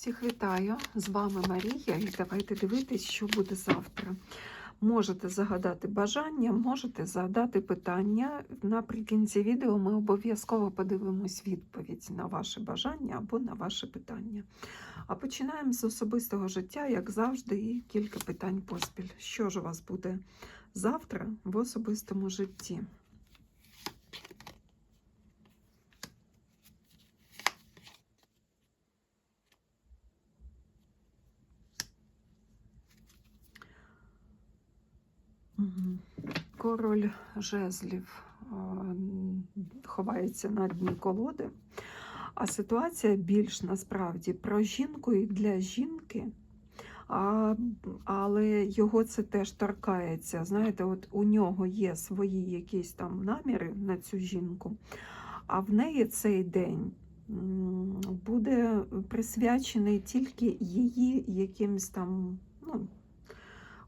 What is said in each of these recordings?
Всіх вітаю! З вами Марія, і давайте дивитись, що буде завтра. Можете загадати бажання, можете задати питання. Наприкінці відео ми обов'язково подивимось відповідь на ваше бажання або на ваше питання. А починаємо з особистого життя, як завжди, і кілька питань поспіль. Що ж у вас буде завтра в особистому житті? Король жезлів е, ховається на дні колоди, а ситуація більш насправді про жінку і для жінки, а, але його це теж торкається. Знаєте, от у нього є свої якісь там наміри на цю жінку, а в неї цей день буде присвячений тільки її якимсь там ну,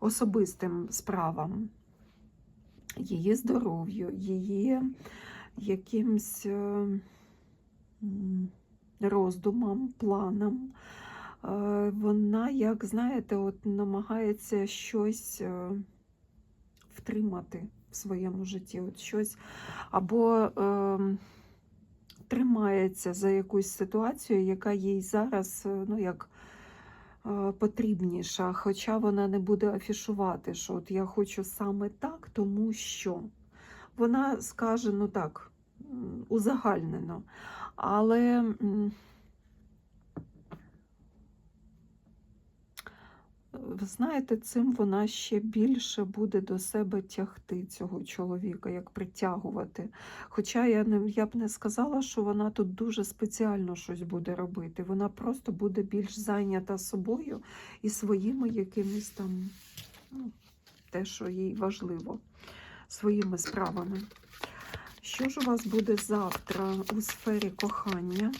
особистим справам, її здоров'ю, її якимсь е, роздумам, планам. Е, Вона, як знаєте, от намагається щось е, втримати в своєму житті, от щось або е, тримається за якусь ситуацію, яка їй зараз, ну як потрібніша, хоча вона не буде афішувати, що от я хочу саме так, тому що вона скаже, ну так, узагальнено. Але ви знаєте, цим вона ще більше буде до себе тягти цього чоловіка, як притягувати. Хоча я не я б не сказала, що вона тут дуже спеціально щось буде робити. Вона просто буде більш зайнята собою і своїми якимись там, ну, те, що їй важливо, своїми справами. Що ж у вас буде завтра у сфері кохання?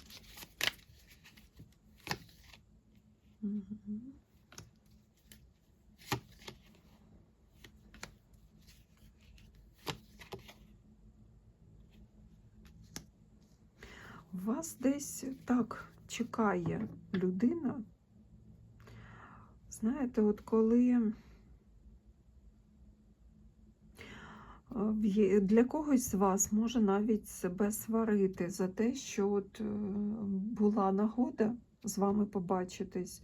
Мгм. Вас десь так чекає людина. Знаєте, от коли е, для когось з вас може навіть себе сварити за те, що от е, була нагода з вами побачитись,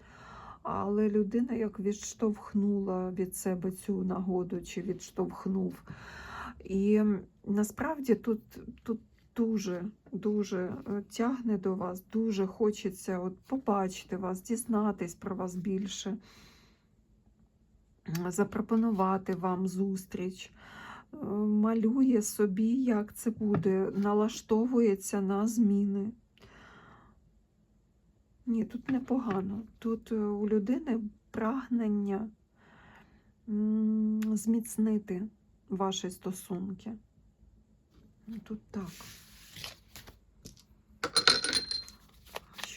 але людина як відштовхнула від себе цю нагоду чи відштовхнув. І насправді тут, тут дуже, дуже е, тягне до вас, дуже хочеться от побачити вас, дізнатись про вас більше, запропонувати вам зустріч. Е, Малює собі, як це буде, налаштовується на зміни. Ні, тут непогано. Тут е, у людини прагнення зміцнити ваші стосунки. Ну, Тут так.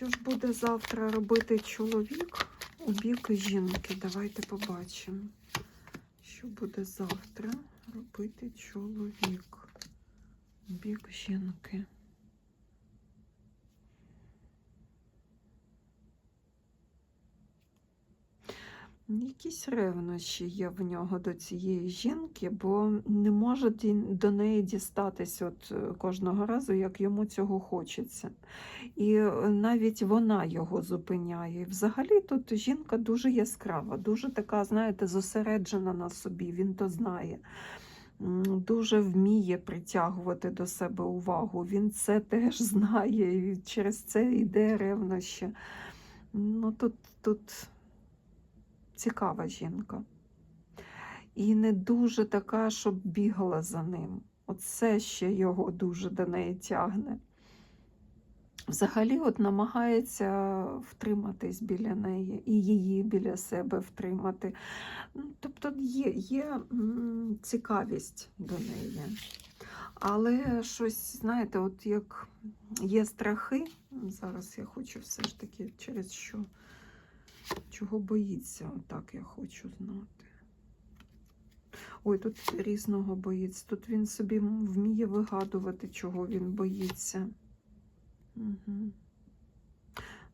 Що ж буде завтра робити чоловік у бік жінки? Давайте побачимо. Що буде завтра робити чоловік у бік жінки? Якісь ревнощі є в нього до цієї жінки, бо не може до неї дістатись от е, кожного разу, як йому цього хочеться. І е, навіть вона його зупиняє. І Взагалі тут жінка дуже яскрава, дуже така, знаєте, зосереджена на собі, він то знає. Дуже вміє притягувати до себе увагу. Він це теж знає, і через це йде ревнощі. Ну, тут, тут цікава жінка. І не дуже така, щоб бігала за ним. Оце ще його дуже до неї тягне. Взагалі, от намагається втриматись біля неї і її біля себе втримати. Ну, Тобто є, є цікавість до неї. Але щось, знаєте, от як є страхи, зараз я хочу все ж таки через що. Чого боїться, отак я хочу знати. Ой, тут різного боїться. Тут він собі вміє вигадувати, чого він боїться. Угу.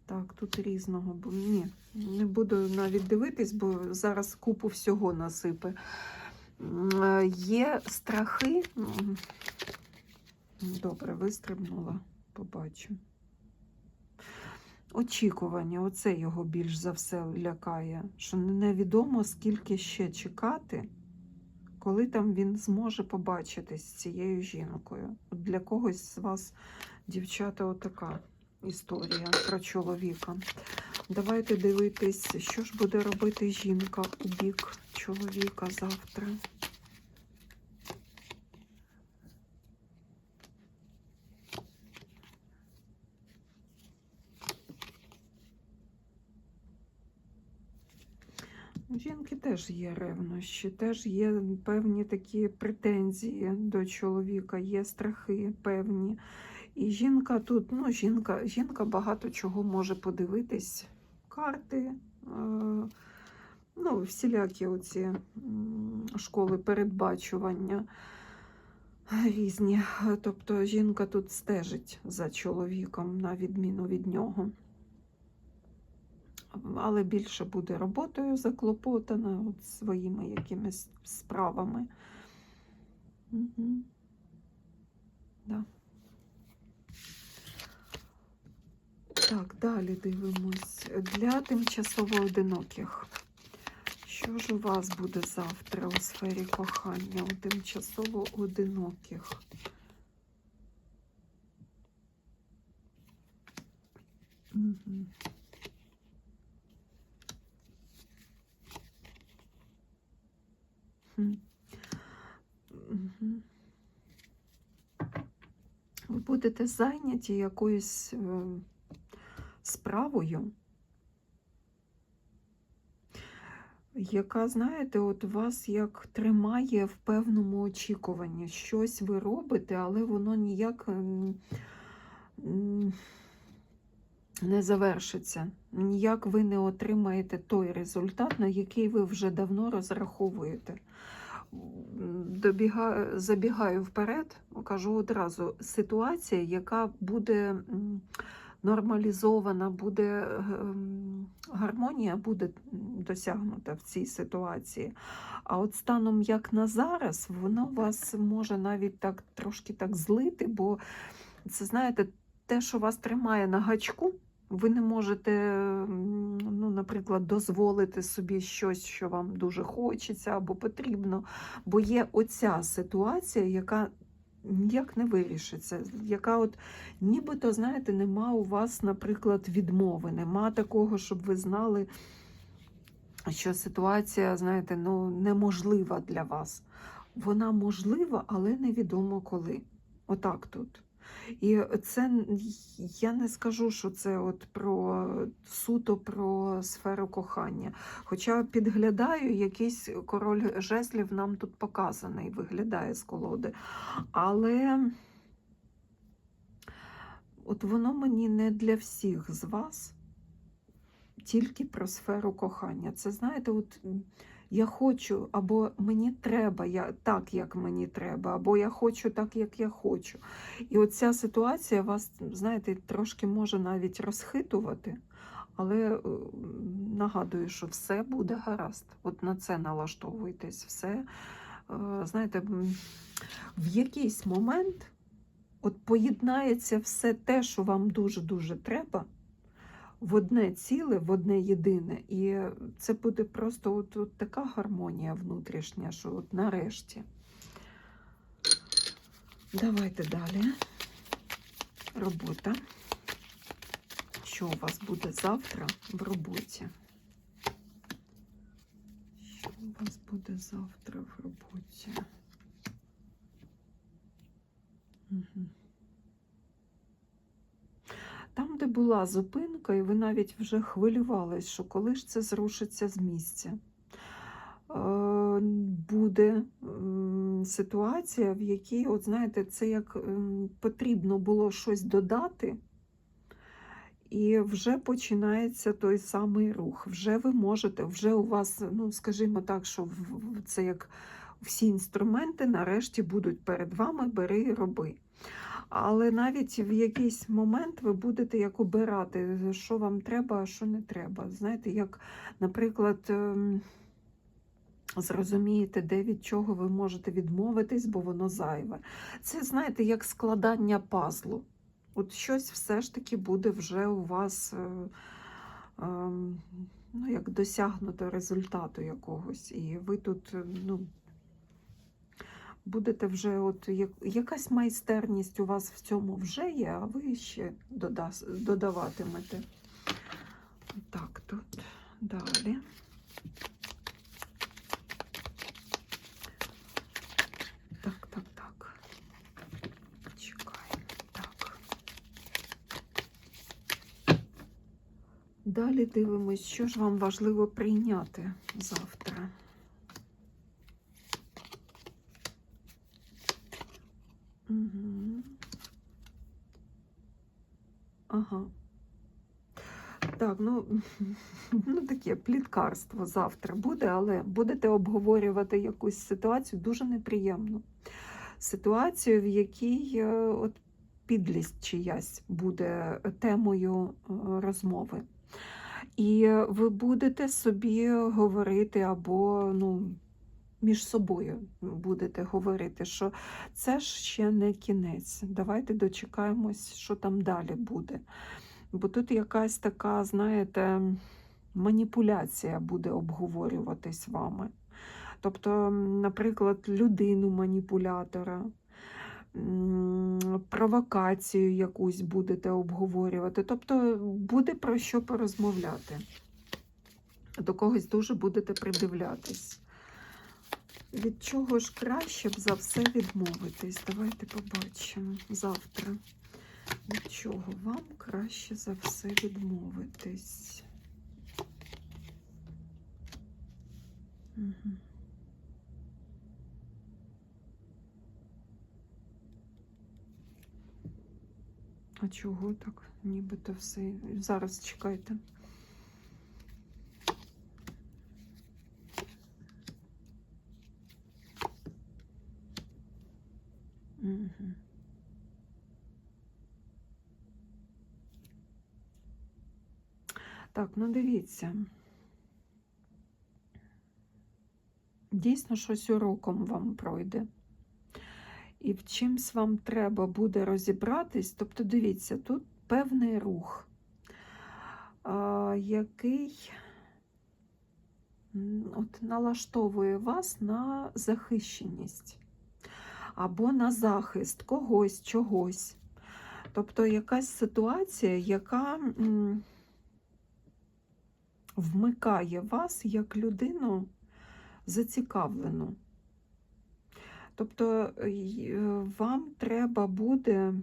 Так, тут різного. бу- Ні, не буду навіть дивитись, бо зараз купу всього насипе. Є страхи. Добре, вистрибнула, побачу. Очікування, оце його більш за все лякає, що невідомо, скільки ще чекати, коли там він зможе побачитись з цією жінкою. От для когось з вас, дівчата, отака історія про чоловіка. Давайте дивитись, що ж буде робити жінка у бік чоловіка завтра. У жінки теж є ревнощі, теж є певні такі претензії до чоловіка, є страхи певні. І жінка тут, ну, жінка, жінка багато чого може подивитись. Карти, е, ну, всілякі оці школи передбачування різні. Тобто жінка тут стежить за чоловіком, на відміну від нього. Але більше буде роботою заклопотана от своїми якимись справами. Угу. Да. Так, далі дивимось. Для тимчасово одиноких. Що ж у вас буде завтра у сфері кохання у тимчасово одиноких? Угу. Ви будете зайняті якоюсь е, справою, яка, знаєте, от вас як тримає в певному очікуванні. Щось ви робите, але воно ніяк не завершиться. Ніяк ви не отримаєте той результат, на який ви вже давно розраховуєте. Добігаю, забігаю вперед, кажу одразу, ситуація, яка буде нормалізована, буде ем, гармонія буде досягнута в цій ситуації. А от станом як на зараз, воно вас може навіть так трошки так злити, бо це знаєте, те, що вас тримає на гачку, ви не можете, ну, наприклад, дозволити собі щось, що вам дуже хочеться або потрібно. Бо є оця ситуація, яка ніяк не вирішиться, яка от нібито, знаєте, нема у вас, наприклад, відмови, нема такого, щоб ви знали, що ситуація, знаєте, ну, неможлива для вас. Вона можлива, але невідомо коли. Отак тут. І це я не скажу, що це от про суто про сферу кохання. Хоча підглядаю, якийсь король жезлів нам тут показаний, виглядає з колоди. Але от воно мені не для всіх з вас, тільки про сферу кохання. Це знаєте, от я хочу, або мені треба я, так, як мені треба, або я хочу так, як я хочу. І оця ситуація вас, знаєте, трошки може навіть розхитувати. Але е, нагадую, що все буде гаразд. От на це налаштовуйтесь. Все, е, знаєте, в якийсь момент от поєднається все те, що вам дуже-дуже треба, в одне ціле, в одне єдине. І це буде просто от, от така гармонія внутрішня, що от нарешті. Давайте далі. Робота. Що у вас буде завтра в роботі? Що у вас буде завтра в роботі? Угу. Там, де була зупинка, і ви навіть вже хвилювались, що коли ж це зрушиться з місця. Е, Буде ситуація, в якій, от знаєте, це як потрібно було щось додати, і вже починається той самий рух. Вже ви можете, вже у вас, ну скажімо так, що це як всі інструменти нарешті будуть перед вами, бери і роби. Але навіть в якийсь момент ви будете як обирати, що вам треба, а що не треба. Знаєте, як, наприклад, ем, зрозумієте, де від чого ви можете відмовитись, бо воно зайве. Це, знаєте, як складання пазлу. От щось все ж таки буде вже у вас. е, ем, Ну, як досягнуто результату якогось, і ви тут е, ну, будете вже, от як, якась майстерність у вас в цьому вже є, а ви ще додаватимете. Так, тут далі. Так, так, так. Чекаємо. Так. Далі дивимось, що ж вам важливо прийняти завтра. Угу. Ага. Так, ну, ну таке пліткарство завтра буде, але будете обговорювати якусь ситуацію дуже неприємну. Ситуацію, в якій е, от підлість чиясь буде темою е, розмови. І ви будете собі говорити або ну, між собою будете говорити, що це ж ще не кінець. Давайте дочекаємось, що там далі буде. Бо тут якась така, знаєте, маніпуляція буде обговорюватись вами. Тобто, наприклад, людину маніпулятора, провокацію якусь будете обговорювати. Тобто буде про що порозмовляти. До когось дуже будете придивлятись. Від чого ж краще б за все відмовитись? Давайте побачимо завтра. Від чого вам краще за все відмовитись? Угу. А чого так? Нібито все. Зараз чекайте. Так, ну дивіться. Дійсно, щось уроком вам пройде. І в чимсь вам треба буде розібратись. Тобто, дивіться, тут певний рух, який от, налаштовує вас на захищеність або на захист когось, чогось. Тобто якась ситуація, яка вмикає вас як людину зацікавлену. Тобто е, вам треба буде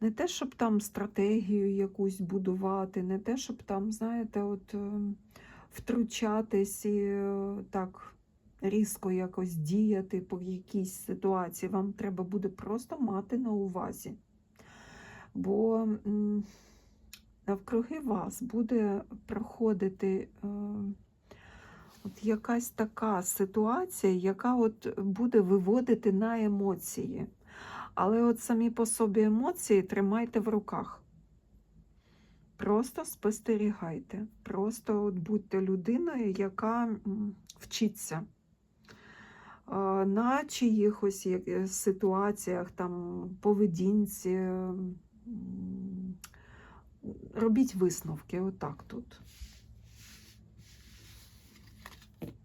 не те, щоб там стратегію якусь будувати, не те, щоб там, знаєте, от е, втручатись і е, так різко якось діяти по якійсь ситуації. Вам треба буде просто мати на увазі. Бо навкруги вас буде проходити. е, От якась така ситуація, яка от буде виводити на емоції. Але от самі по собі емоції тримайте в руках. Просто спостерігайте. Просто от будьте людиною, яка вчиться. На чиїхось е, ситуаціях, там, поведінці. Робіть висновки, отак тут.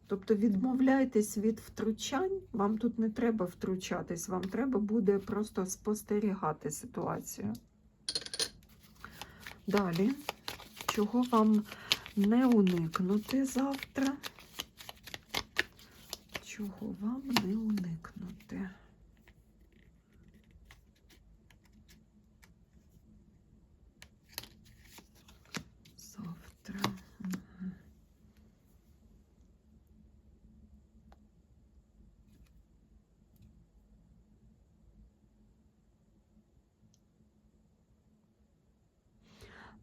Тобто відмовляйтесь від втручань, вам тут не треба втручатись, вам треба буде просто спостерігати ситуацію. Далі, чого вам не уникнути завтра? Чого вам не уникнути? Завтра. Мгм.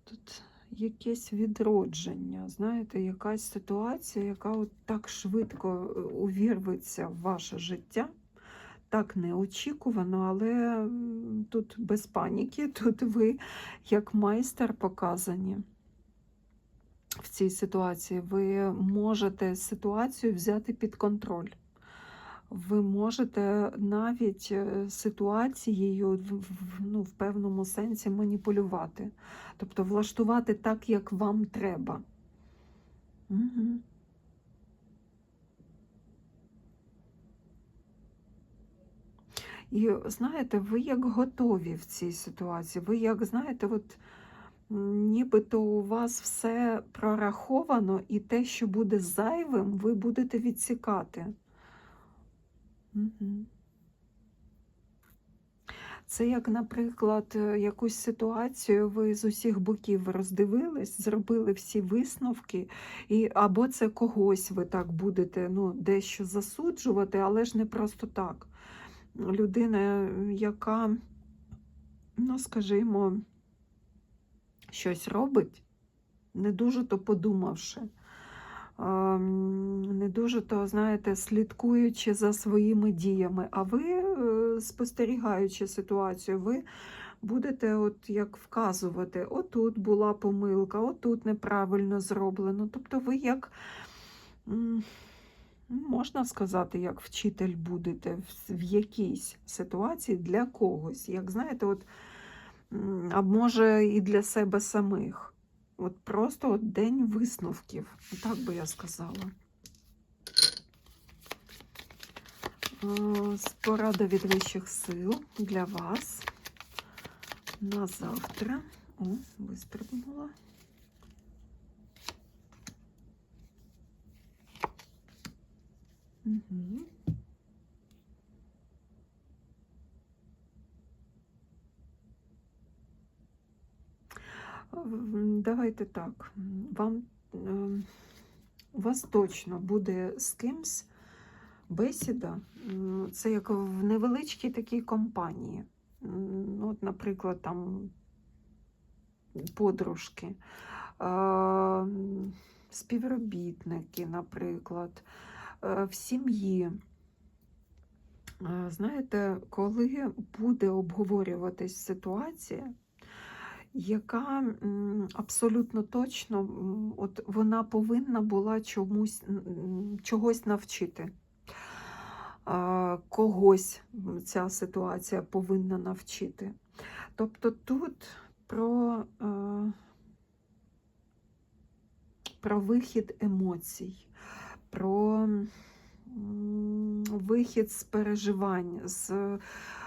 Тут якесь відродження, знаєте, якась ситуація, яка от так швидко е, увірветься в ваше життя, так неочікувано, але тут без паніки, тут ви як майстер показані в цій ситуації. Ви можете ситуацію взяти під контроль. Ви можете навіть е, ситуацією ну, в певному сенсі маніпулювати, тобто влаштувати так, як вам треба. Угу. І знаєте, ви як готові в цій ситуації. Ви як знаєте, от нібито у вас все прораховано, і те, що буде зайвим, ви будете відсікати. Це як, наприклад, е, якусь ситуацію ви з усіх боків роздивились, зробили всі висновки, і або це когось ви так будете ну, дещо засуджувати, але ж не просто так. Людина, яка, ну, скажімо, щось робить, не дуже то подумавши, не дуже то, знаєте, слідкуючи за своїми діями, а ви, е, спостерігаючи ситуацію, ви будете от як вказувати, отут була помилка, отут неправильно зроблено. Тобто ви як, ну, можна сказати, як вчитель будете в, якійсь ситуації для когось. Як знаєте, от, а може і для себе самих. От просто от день висновків, так би я сказала. Порада від вищих сил для вас на завтра. О, вистрибнула. Угу. Давайте так. Вам ем, у вас точно буде з кимсь бесіда. Це як в невеличкій такій компанії. От, наприклад, там подружки, співробітники, наприклад, е, в сім'ї. Е, Знаєте, коли буде обговорюватись ситуація, яка абсолютно точно от вона повинна була чомусь, чогось навчити. Когось ця ситуація повинна навчити. Тобто тут про, е, про вихід емоцій, про вихід з переживань, з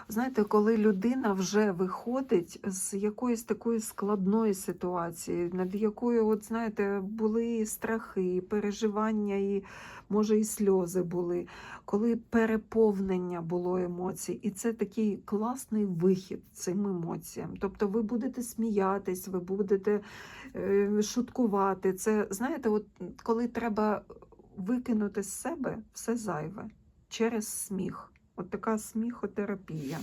Знаєте, коли людина вже виходить з якоїсь такої складної ситуації, над якою, от знаєте, були і страхи, і переживання, і може і сльози були, коли переповнення було емоцій, і це такий класний вихід цим емоціям. Тобто ви будете сміятись, ви будете е, шуткувати. Це знаєте, от коли треба викинути з себе все зайве через сміх. От така сміхотерапія.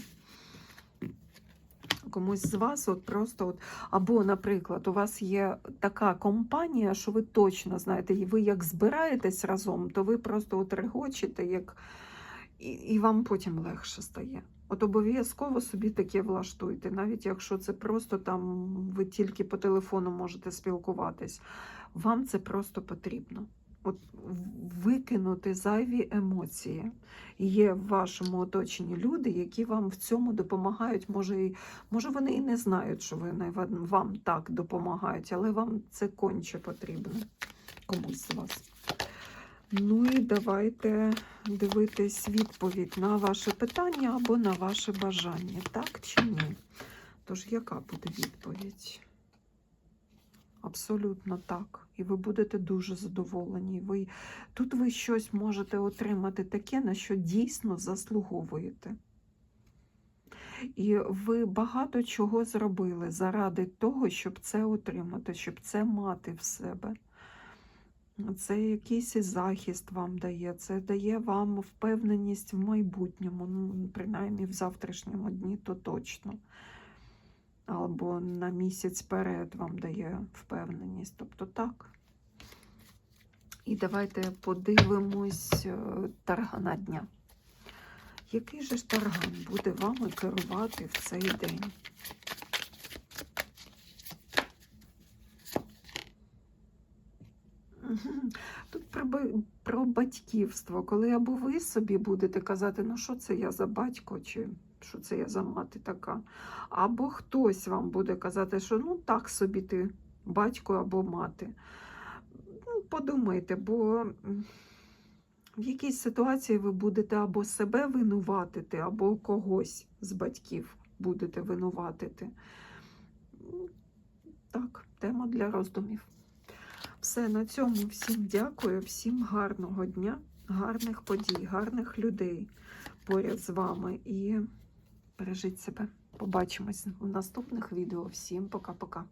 Комусь з вас от просто от, або, наприклад, у вас є така компанія, що ви точно знаєте, і ви як збираєтесь разом, то ви просто от регочете, як... і, і вам потім легше стає. От обов'язково собі таке влаштуйте, навіть якщо це просто там ви тільки по телефону можете спілкуватись. Вам це просто потрібно. От викинути зайві емоції. Є в вашому оточенні люди, які вам в цьому допомагають. Може, і, може вони і не знають, що вони вам- так допомагають, але вам це конче потрібно комусь з вас. Ну і давайте дивитись відповідь на ваше питання або на ваше бажання, так чи ні? Тож, яка буде відповідь? Абсолютно так. І ви будете дуже задоволені. Ви, тут ви щось можете отримати таке, на що дійсно заслуговуєте. І ви багато чого зробили заради того, щоб це отримати, щоб це мати в себе. Це якийсь захист вам дає, це дає вам впевненість в майбутньому, ну, принаймні в завтрашньому дні, то точно або на місяць перед вам дає впевненість. Тобто так. І давайте подивимось е, таргана дня. Який же ж тарган буде вами керувати в цей день? Тут про, про батьківство, коли або ви собі будете казати, ну що це я за батько, чи що це я за мати така, або хтось вам буде казати, що ну так собі ти батько або мати. Ну, подумайте, бо в якійсь ситуації ви будете або себе винуватити, або когось з батьків будете винуватити. Так, тема для роздумів. Все на цьому всім дякую, всім гарного дня, гарних подій, гарних людей поряд з вами і бережіть себе. Побачимось в наступних відео. Всім пока-пока.